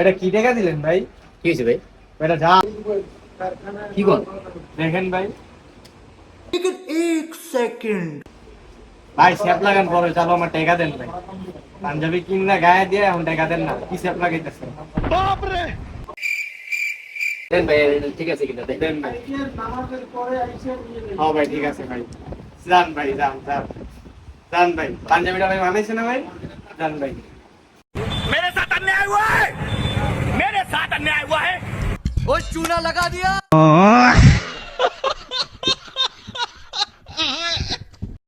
এটা কি টাকা দিলেন ভাই? কি হয়েছে ভাই? এটা যা। কি কোন দেখেন ভাই। এক সেকেন্ড ভাই স্যাপ লাগান পরে চালো আমার দেন ভাই। পাঞ্জাবি গায়ে দিয়ে এখন দেন না। কি লাগাইতেছে? বাপ রে দেন ভাই ঠিক আছে কিনা দেন। ভাই। হ্যাঁ ভাই ঠিক আছে ভাই। জান ভাই যান যান। জান ভাই। পাঞ্জাবিটা ভাই মানাইছে না ভাই? জান ভাই। মেরে সাথে चूना लगा दिया